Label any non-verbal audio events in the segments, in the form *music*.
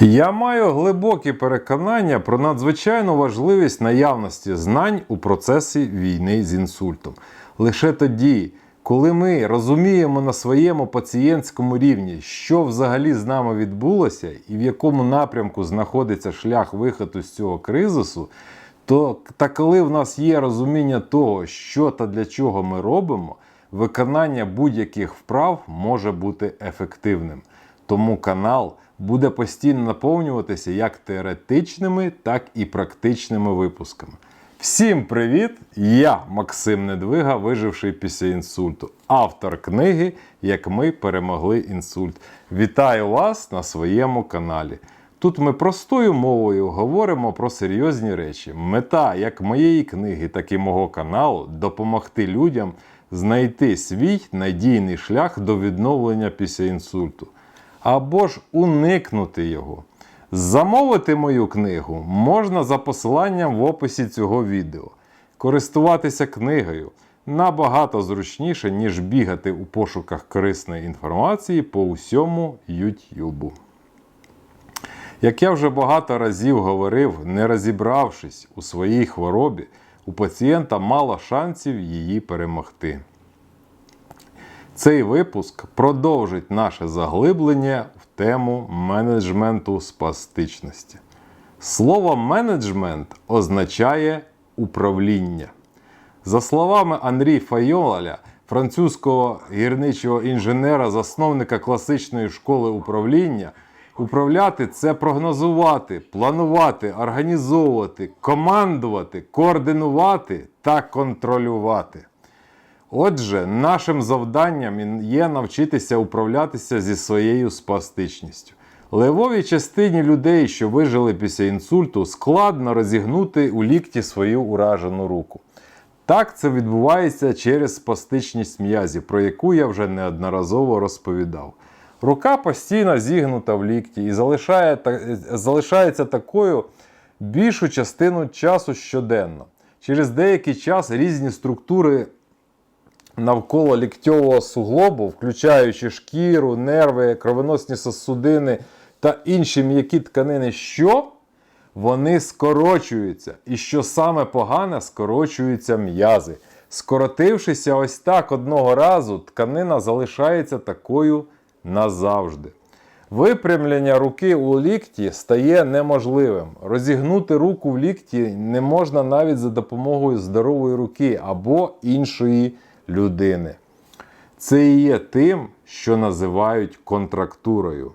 Я маю глибокі переконання про надзвичайну важливість наявності знань у процесі війни з інсультом. Лише тоді, коли ми розуміємо на своєму пацієнтському рівні, що взагалі з нами відбулося і в якому напрямку знаходиться шлях виходу з цього кризису, то та коли в нас є розуміння того, що та для чого ми робимо, виконання будь-яких вправ може бути ефективним. Тому канал буде постійно наповнюватися як теоретичними, так і практичними випусками. Всім привіт! Я Максим Недвига, виживший після інсульту, автор книги Як ми перемогли інсульт. Вітаю вас на своєму каналі. Тут ми простою мовою говоримо про серйозні речі. Мета як моєї книги, так і мого каналу допомогти людям знайти свій надійний шлях до відновлення після інсульту або ж уникнути його. Замовити мою книгу можна за посиланням в описі цього відео. Користуватися книгою набагато зручніше, ніж бігати у пошуках корисної інформації по усьому YouTube. Як я вже багато разів говорив, не розібравшись у своїй хворобі, у пацієнта мало шансів її перемогти. Цей випуск продовжить наше заглиблення в тему менеджменту спастичності. Слово менеджмент означає управління. За словами Анрі Файоля, французького гірничого інженера, засновника класичної школи управління, управляти це прогнозувати, планувати, організовувати, командувати, координувати та контролювати. Отже, нашим завданням є навчитися управлятися зі своєю спастичністю. Левовій частині людей, що вижили після інсульту, складно розігнути у лікті свою уражену руку. Так це відбувається через спастичність м'язів, про яку я вже неодноразово розповідав. Рука постійно зігнута в лікті і залишає, та- залишається такою більшу частину часу щоденно. Через деякий час різні структури навколо ліктьового суглобу, включаючи шкіру, нерви, кровоносні сосудини та інші м'які тканини, що вони скорочуються. І що саме погане, скорочуються м'язи. Скоротившися ось так одного разу, тканина залишається такою назавжди. Випрямлення руки у лікті стає неможливим. Розігнути руку в лікті не можна навіть за допомогою здорової руки або іншої людини. Це і є тим, що називають контрактурою.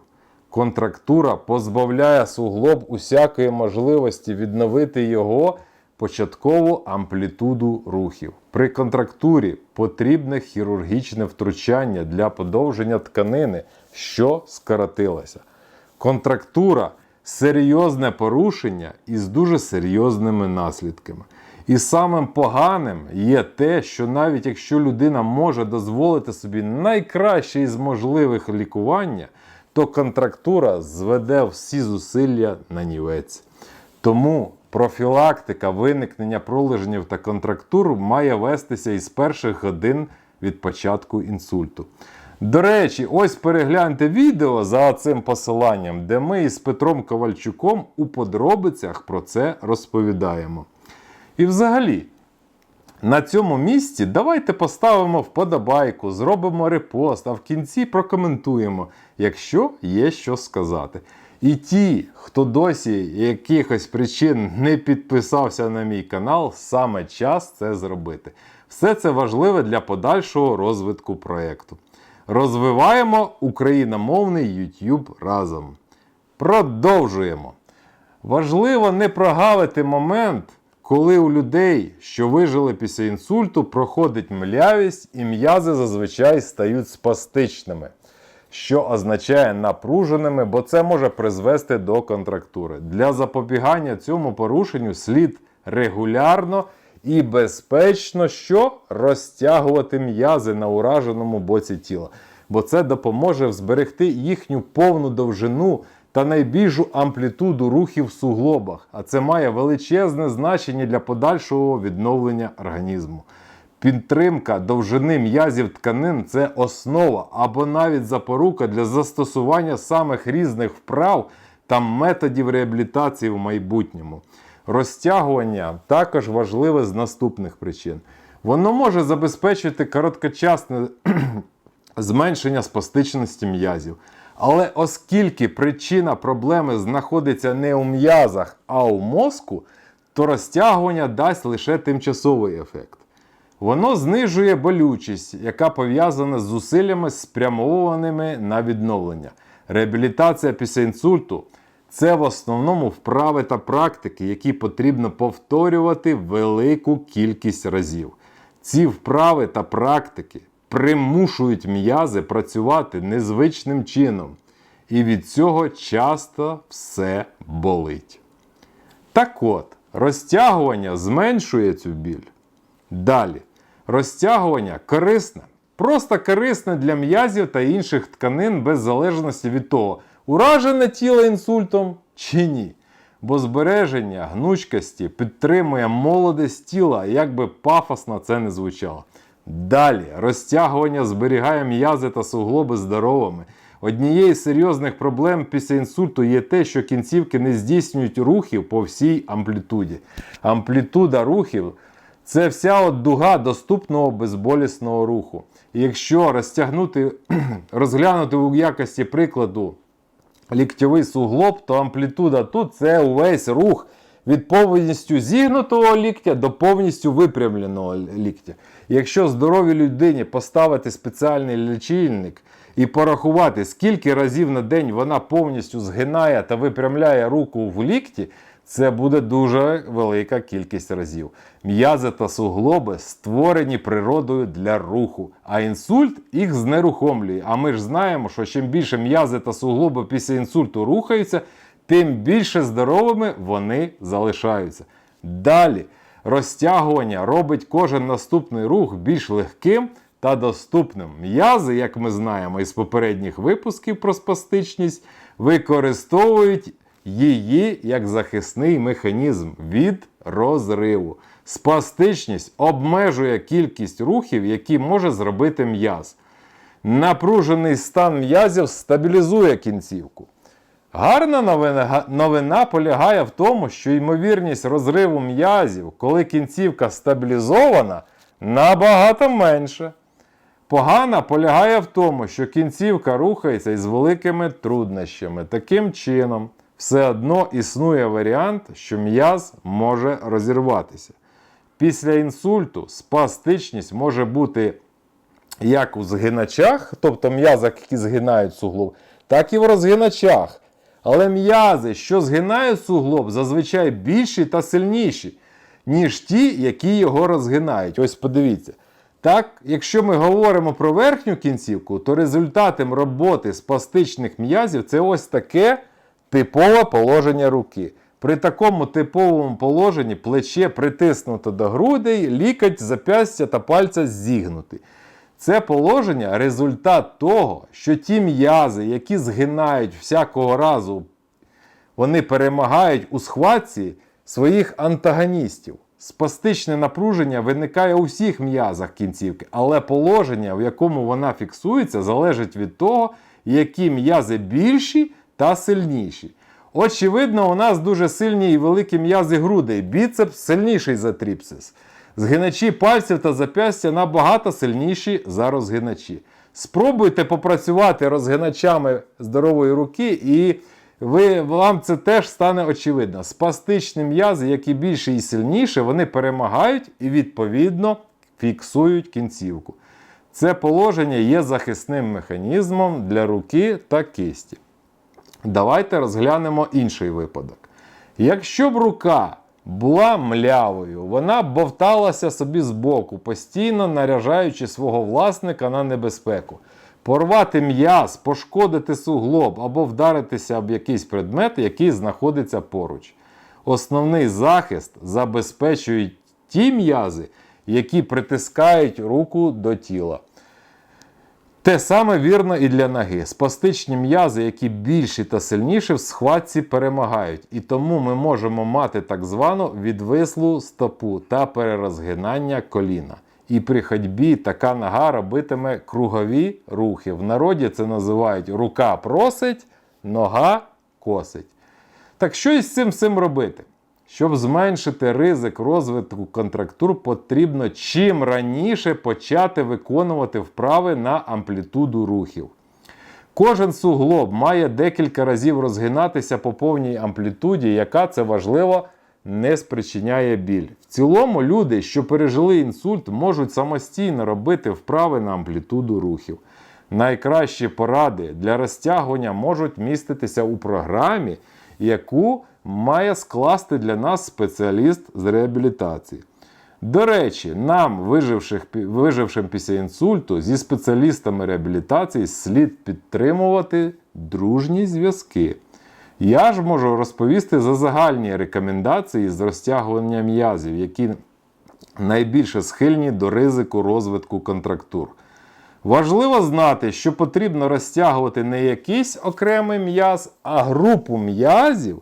Контрактура позбавляє суглоб усякої можливості відновити його початкову амплітуду рухів. При контрактурі потрібне хірургічне втручання для подовження тканини, що скоротилася. Контрактура серйозне порушення із дуже серйозними наслідками. І самим поганим є те, що навіть якщо людина може дозволити собі найкраще із можливих лікування, то контрактура зведе всі зусилля на нівець. Тому профілактика виникнення пролежнів та контрактур має вестися із перших годин від початку інсульту. До речі, ось перегляньте відео за цим посиланням, де ми із Петром Ковальчуком у подробицях про це розповідаємо. І взагалі, на цьому місці давайте поставимо вподобайку, зробимо репост, а в кінці прокоментуємо, якщо є що сказати. І ті, хто досі якихось причин не підписався на мій канал, саме час це зробити. Все це важливе для подальшого розвитку проєкту. Розвиваємо україномовний YouTube разом. Продовжуємо. Важливо не прогавити момент, коли у людей, що вижили після інсульту, проходить млявість і м'язи зазвичай стають спастичними, що означає напруженими, бо це може призвести до контрактури. Для запобігання цьому порушенню слід регулярно і безпечно що розтягувати м'язи на ураженому боці тіла, бо це допоможе зберегти їхню повну довжину та найбільшу амплітуду рухів в суглобах, а це має величезне значення для подальшого відновлення організму. Підтримка довжини м'язів тканин це основа або навіть запорука для застосування самих різних вправ та методів реабілітації в майбутньому. Розтягування також важливе з наступних причин. Воно може забезпечити короткочасне *clears throat* зменшення спастичності м'язів. Але оскільки причина проблеми знаходиться не у м'язах, а у мозку, то розтягування дасть лише тимчасовий ефект. Воно знижує болючість, яка пов'язана з зусиллями, спрямованими на відновлення. Реабілітація після інсульту це в основному вправи та практики, які потрібно повторювати велику кількість разів. Ці вправи та практики примушують м'язи працювати незвичним чином, і від цього часто все болить. Так от, розтягування зменшує цю біль. Далі, розтягування корисне, просто корисне для м'язів та інших тканин без залежності від того, уражене тіло інсультом чи ні. Бо збереження гнучкості підтримує молодість тіла, як би пафосно це не звучало. Далі, розтягування зберігає м'язи та суглоби здоровими. Однією з серйозних проблем після інсульту є те, що кінцівки не здійснюють рухів по всій амплітуді. Амплітуда рухів це вся от дуга доступного безболісного руху. І якщо розтягнути, *clears throat* розглянути у якості прикладу ліктьовий суглоб, то амплітуда тут це увесь рух від повністю зігнутого ліктя до повністю випрямленого ліктя. Якщо здоровій людині поставити спеціальний лічильник і порахувати, скільки разів на день вона повністю згинає та випрямляє руку в лікті, це буде дуже велика кількість разів. М'язи та суглоби створені природою для руху, а інсульт їх знерухомлює. А ми ж знаємо, що чим більше м'язи та суглоби після інсульту рухаються, тим більше здоровими вони залишаються. Далі розтягування робить кожен наступний рух більш легким та доступним. М'язи, як ми знаємо із попередніх випусків про спастичність, використовують її як захисний механізм від розриву. Спастичність обмежує кількість рухів, які може зробити м'яз. Напружений стан м'язів стабілізує кінцівку. Гарна новина, новина полягає в тому, що ймовірність розриву м'язів, коли кінцівка стабілізована, набагато менше. Погана полягає в тому, що кінцівка рухається із великими труднощами. Таким чином, все одно існує варіант, що м'яз може розірватися. Після інсульту спастичність може бути як у згиначах, тобто м'язах, які згинають суглоб, так і в розгиначах. Але м'язи, що згинають суглоб, зазвичай більші та сильніші, ніж ті, які його розгинають. Ось подивіться. Так, якщо ми говоримо про верхню кінцівку, то результатом роботи спастичних м'язів це ось таке типове положення руки. При такому типовому положенні плече притиснуто до грудей, лікоть, запястя та пальця зігнуті. Це положення результат того, що ті м'язи, які згинають всякого разу, вони перемагають у схватці своїх антагоністів. Спастичне напруження виникає у всіх м'язах кінцівки, але положення, в якому вона фіксується, залежить від того, які м'язи більші та сильніші. Очевидно, у нас дуже сильні і великі м'язи грудей. Біцепс сильніший за тріпсис. Згиначі пальців та запястя набагато сильніші за розгиначі. Спробуйте попрацювати розгиначами здорової руки, і ви, вам це теж стане очевидно. Спастичні м'язи, які більше і сильніше, вони перемагають і, відповідно, фіксують кінцівку. Це положення є захисним механізмом для руки та кисті. Давайте розглянемо інший випадок. Якщо б рука була млявою, вона бовталася собі збоку, постійно наряжаючи свого власника на небезпеку. Порвати м'яз, пошкодити суглоб або вдаритися об якийсь предмет, який знаходиться поруч. Основний захист забезпечують ті м'язи, які притискають руку до тіла. Те саме вірно і для ноги. Спастичні м'язи, які більші та сильніші, в схватці перемагають. І тому ми можемо мати так звану відвислу стопу та перерозгинання коліна. І при ходьбі така нога робитиме кругові рухи. В народі це називають рука просить, нога косить. Так що із цим всім робити? Щоб зменшити ризик розвитку контрактур, потрібно чим раніше почати виконувати вправи на амплітуду рухів. Кожен суглоб має декілька разів розгинатися по повній амплітуді, яка це важливо не спричиняє біль. В цілому люди, що пережили інсульт, можуть самостійно робити вправи на амплітуду рухів. Найкращі поради для розтягування можуть міститися у програмі, яку має скласти для нас спеціаліст з реабілітації. До речі, нам, виживших, вижившим після інсульту, зі спеціалістами реабілітації слід підтримувати дружні зв'язки. Я ж можу розповісти за загальні рекомендації з розтягування м'язів, які найбільше схильні до ризику розвитку контрактур. Важливо знати, що потрібно розтягувати не якийсь окремий м'яз, а групу м'язів,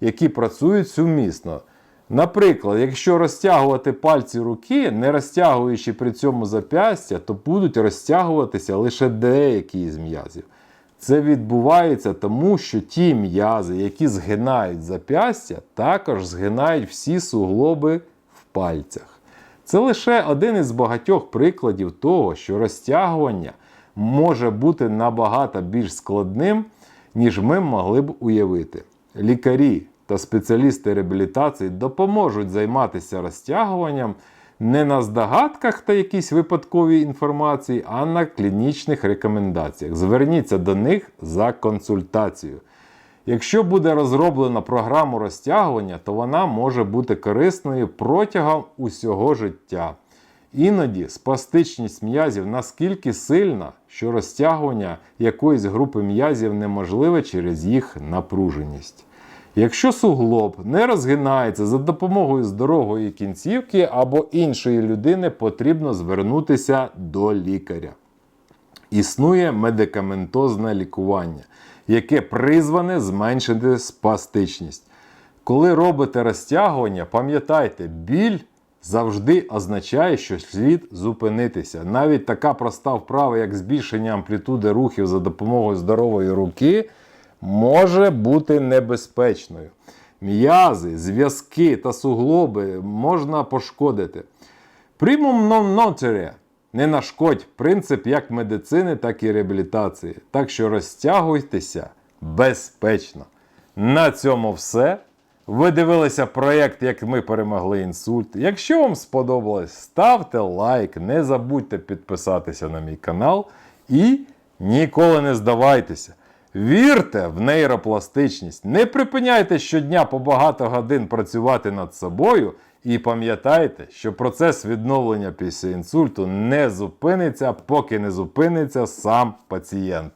які працюють сумісно. Наприклад, якщо розтягувати пальці руки, не розтягуючи при цьому зап'ястя, то будуть розтягуватися лише деякі з м'язів. Це відбувається тому, що ті м'язи, які згинають зап'ястя, також згинають всі суглоби в пальцях. Це лише один із багатьох прикладів того, що розтягування може бути набагато більш складним, ніж ми могли б уявити. Лікарі та спеціалісти реабілітації допоможуть займатися розтягуванням не на здогадках та якійсь випадковій інформації, а на клінічних рекомендаціях. Зверніться до них за консультацією. Якщо буде розроблена програма розтягування, то вона може бути корисною протягом усього життя. Іноді спастичність м'язів наскільки сильна, що розтягування якоїсь групи м'язів неможливе через їх напруженість. Якщо суглоб не розгинається за допомогою здорової кінцівки або іншої людини, потрібно звернутися до лікаря. Існує медикаментозне лікування, яке призване зменшити спастичність. Коли робите розтягування, пам'ятайте, біль завжди означає, що слід зупинитися. Навіть така проста вправа, як збільшення амплітуди рухів за допомогою здорової руки, може бути небезпечною. М'язи, зв'язки та суглоби можна пошкодити. Примум non nocere не нашкодь принцип як медицини, так і реабілітації. Так що розтягуйтеся безпечно. На цьому все. Ви дивилися проєкт, як ми перемогли інсульт. Якщо вам сподобалось, ставте лайк, не забудьте підписатися на мій канал і ніколи не здавайтеся. Вірте в нейропластичність, не припиняйте щодня по багато годин працювати над собою. І пам'ятайте, що процес відновлення після інсульту не зупиниться, поки не зупиниться сам пацієнт.